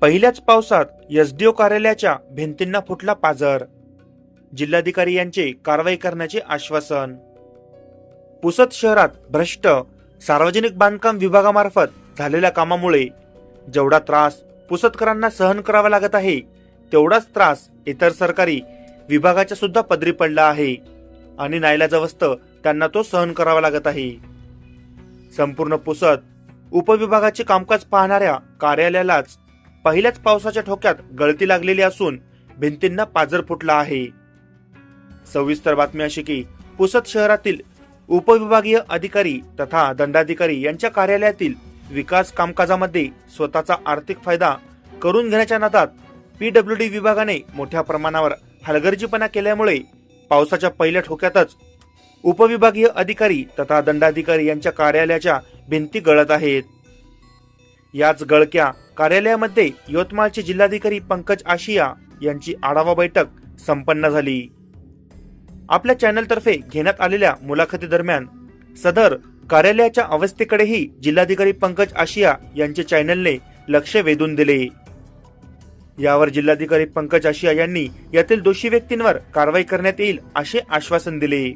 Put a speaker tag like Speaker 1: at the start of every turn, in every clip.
Speaker 1: पहिल्याच पावसात एसडीओ कार्यालयाच्या भिंतींना फुटला पाझर. जिल्हाधिकारी यांचे कारवाई करण्याचे आश्वासन. पुसद शहरात भ्रष्ट सार्वजनिक बांधकाम विभागामार्फत झालेल्या कामामुळे जेवढा त्रास पुसदकरांना सहन करावा लागत आहे तेवढाच त्रास इतर सरकारी विभागाच्या सुद्धा पदरी पडला आहे आणि नाईलाजावस्त त्यांना तो सहन करावा लागत आहे. संपूर्ण पुसद उपविभागाचे कामकाज पाहणाऱ्या कार्यालयालाच पहिल्याच पावसाच्या ठोक्यात गळती लागलेली असून भिंतींना पाजर फुटला आहे. सविस्तर बातमी अशी की पुसद शहरातील उपविभागीय अधिकारी तथा दंडाधिकारी यांच्या कार्यालयातील विकास कामकाजामध्ये स्वतःचा आर्थिक फायदा करून घेण्याच्या नादात पीडब्ल्यूडी विभागाने मोठ्या प्रमाणावर हलगर्जीपणा केल्यामुळे पावसाच्या पहिल्या ठोक्यातच उपविभागीय अधिकारी तथा दंडाधिकारी यांच्या कार्यालयाच्या भिंती गळत आहेत. याच गळक्या कार्यालयामध्ये यवतमाळचे जिल्हाधिकारी पंकज आशिया यांची आढावा बैठक संपन्न झाली. आपल्या चॅनलतर्फे घेण्यात आलेल्या मुलाखतीदरम्यान सदर कार्यालयाच्या अवस्थेकडेही जिल्हाधिकारी पंकज आशिया यांचे चॅनलने लक्ष वेधून दिले. यावर जिल्हाधिकारी पंकज आशिया यांनी यातील दोषी व्यक्तींवर कारवाई करण्यात येईल असे आश्वासन दिले.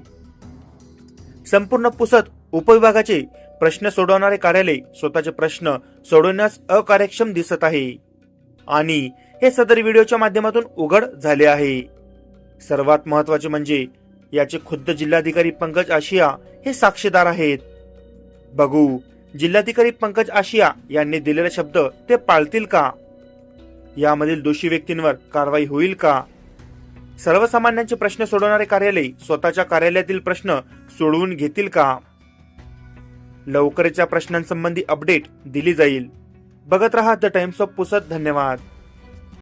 Speaker 1: संपूर्ण पुसद उपविभागाचे प्रश्न सोडवणारे कार्यालय स्वतःचे प्रश्न सोडवण्यास अकार्यक्षम दिसत आहे. आणि हे सदर व्हिडिओच्या माध्यमातून उघड झाले आहे. सर्वात महत्त्वाचे म्हणजे याचे खुद्द जिल्हाधिकारी पंकज आशिया हे साक्षीदार आहेत. बघू जिल्हाधिकारी पंकज आशिया यांनी दिलेले शब्द ते पाळतील का? यामधील दोषी व्यक्तींवर कारवाई होईल का? सर्वसामान्यांचे प्रश्न सोडवणारे कार्यालय स्वतःच्या कार्यालयातील प्रश्न सोडवून घेतील का? लवकरच्या प्रश्नांसंबंधी अपडेट दिली जाईल. बघत रहा द टाइम्स ऑफ पुसद धन्यवाद.